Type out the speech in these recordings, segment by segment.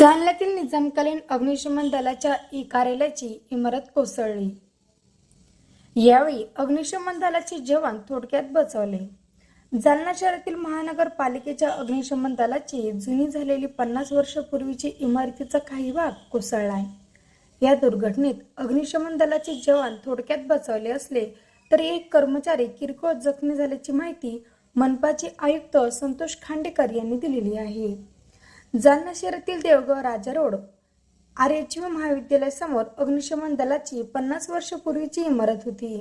जालन्यातील निजामकालीन अग्निशमन दलाच्या ई कार्यालयाची इमारत कोसळली. यावेळी अग्निशमन दलाचे जवान थोडक्यात बचावले. जालना शहरातील महानगरपालिकेच्या अग्निशमन दलाची जुनी झालेली पन्नास वर्षापूर्वीची इमारतीचा काही भाग कोसळलाय. या दुर्घटनेत अग्निशमन दलाचे जवान थोडक्यात बचावले असले तरी एक कर्मचारी किरकोळ जखमी झाल्याची माहिती मनपाचे आयुक्त संतोष खांडेकर यांनी दिलेली आहे. जालना शहरातील Devgaon Raja road. R H U महाविद्यालयासमोर अग्निशमन दलाची पन्नास वर्षपूर्वीची इमारत होती.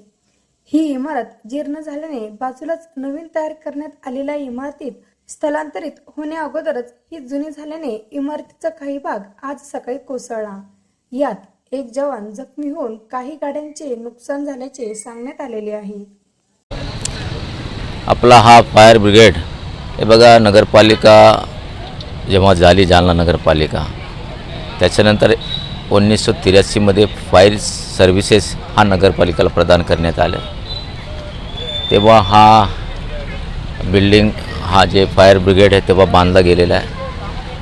ही इमारत जीर्ण झाल्याने बाजूलाच नवीन तयार करण्यात आलेल्या इमारतीत स्थलांतरित होण्याअगोदरच ही जुनी झाल्याने इमारतीचा काही भाग आज सकाळी कोसळला. यात एक जवान जखमी होऊन काही गाड्यांचे नुकसान झाल्याचे सांगण्यात आलेले आहे. आपला हा फायर ब्रिगेड हे बघा नगरपालिका जेव्हा झाली जालना नगरपालिका. त्याच्यानंतर उन्नीसशे त्र्याऐंशीमध्ये फायर सर्व्हिसेस हा नगरपालिकेला प्रदान करण्यात आलं. तेव्हा हा बिल्डिंग हा जे फायर ब्रिगेड आहे तेव्हा बांधला गेलेला आहे.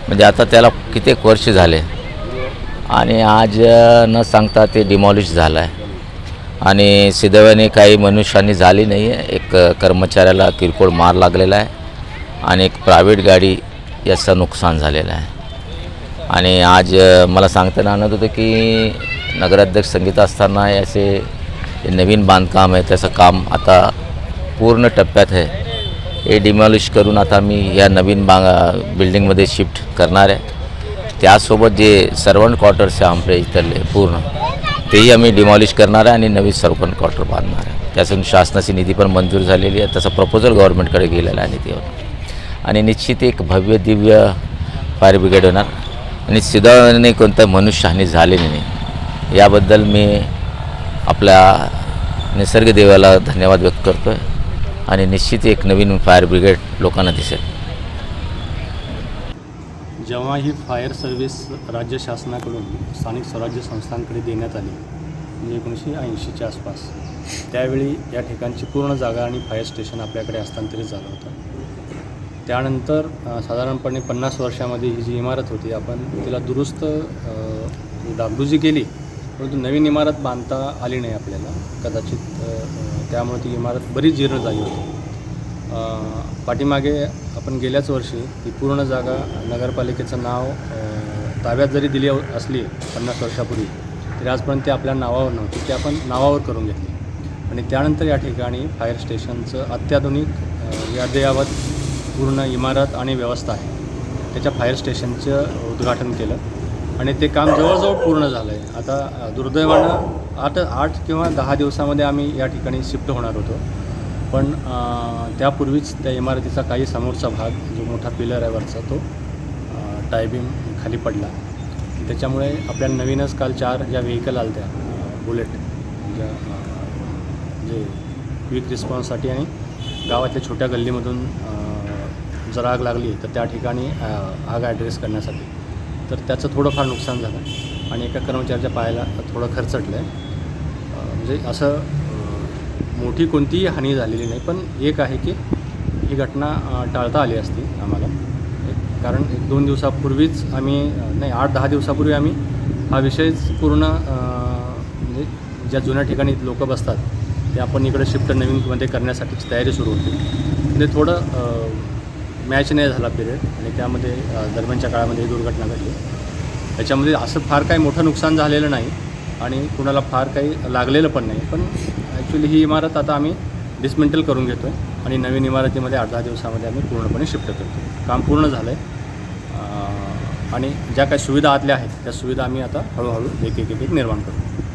म्हणजे आता त्याला कित्येक वर्ष झाले. आणि आज न सांगता ते डिमॉलिश झालं आहे आणि सिद्धव्याने काही मनुष्यानी झाली नाही आहे एक कर्मचाऱ्याला किरकोळ मार लागलेला आहे. आणि एक प्रायव्हेट गाडी याचं नुकसान झालेलं आहे. आणि आज मला सांगताना आणत होतं की नगराध्यक्ष संगीता असताना याचे असे जे नवीन बांधकाम आहे त्याचं काम आता पूर्ण टप्प्यात आहे. हे डिमॉलिश करून आता मी या नवीन बा बिल्डिंगमध्ये शिफ्ट करणार आहे. त्यासोबत जे सर्वंट क्वार्टर्स आहे आमच्या इथले पूर्ण तेही आम्ही डिमॉलिश करणार आहे आणि नवीन सर्वंट क्वार्टर बांधणार आहे. त्यासाठी शासनाची निधी पण मंजूर झालेली आहे. त्याचा प्रपोजल गव्हर्नमेंटकडे गेलेला आहे निधीवर आणि निश्चित एक भव्य दिव्य फायर ब्रिगेड होणार. आणि सिद्धाने कोणत्या मनुष्यहानी झालेली नाही. याबद्दल मी आपल्या निसर्ग देवाला धन्यवाद व्यक्त करतो आहे आणि निश्चित एक नवीन फायर ब्रिगेड लोकांना दिसेल. जेव्हा ही फायर सर्व्हिस राज्य शासनाकडून स्थानिक स्वराज्य संस्थांकडे देण्यात आली म्हणजे एकोणीसशे ऐंशीच्या आसपास त्यावेळी या ठिकाणची पूर्ण जागा आणि फायर स्टेशन आपल्याकडे हस्तांतरित झालं होतं. त्यानंतर साधारणपणे पन्नास वर्षामध्ये ही जी इमारत होती आपण तिला दुरुस्त डागडुजी केली परंतु नवीन इमारत बांधता आली नाही आपल्याला कदाचित त्यामुळे ती इमारत बरीच जीर्ण झाली होती. पाठीमागे आपण गेल्याच वर्षी ही पूर्ण जागा नगरपालिकेचं नाव ताब्यात जरी दिली असली पन्नास वर्षापूर्वी तरी आजपर्यंत ते आपल्या नावावर नव्हती ते आपण नावावर करून घेतली. आणि त्यानंतर या ठिकाणी फायर स्टेशनचं अत्याधुनिक अ, अद्ययावत पूर्ण इमारत आणि व्यवस्था आहे. त्याच्या फायर स्टेशनचं उद्घाटन केलं आणि ते काम जवळजवळ पूर्ण झालं आहे आता दुर्दैवानं आठ आठ किंवा दहा दिवसामध्ये आम्ही या ठिकाणी शिफ्ट होणार होतो. पण त्यापूर्वीच त्या इमारतीचा काही समोरचा भाग जो मोठा पिलर आहे वरचा तो टायबिंग खाली पडला. त्याच्यामुळे आपल्या नवीनच काल चार ज्या व्हेकल आल्या त्या बुलेट ज्या जे क्विक रिस्पॉन्ससाठी आणि गावातल्या छोट्या गल्लीमधून जर आग लागली तर त्या ठिकाणी आग ॲड्रेस करण्यासाठी. तर त्याचं थोडंफार नुकसान झालं आणि एका कर्मचाऱ्याच्या पायाला थोडं खर्चटलं आहे म्हणजे असं मोठी कोणतीही हानी झालेली नाही पण एक आहे की ही घटना टाळता आली असती आम्हाला. एक- कारण एक दोन दिवसापूर्वीच आम्ही नाही आठ दहा दिवसापूर्वी आम्ही हा विषयच पूर्ण म्हणजे ज्या जुन्या ठिकाणी लोक बसतात ते आपण इकडे शिफ्ट नवीनमध्ये करण्यासाठीची तयारी सुरू होती. म्हणजे थोडं मॅच नाही झाला पिरियड आणि त्यामध्ये दरम्यानच्या काळामध्ये ही दुर्घटना घडली. त्याच्यामध्ये असं फार काही मोठं नुकसान झालेलं नाही आणि कुणाला फार काही लागलेलं पण नाही. पण ॲक्च्युली ही इमारत आता आम्ही डिसमेंटल करून घेतो आहे आणि नवीन इमारतीमध्ये आठ दहा दिवसामध्ये आम्ही पूर्णपणे शिफ्ट करतो काम पूर्ण झालं आहे आणि ज्या काही सुविधा आतल्या आहेत त्या सुविधा आम्ही आता हळूहळू एक एक एक निर्माण करतो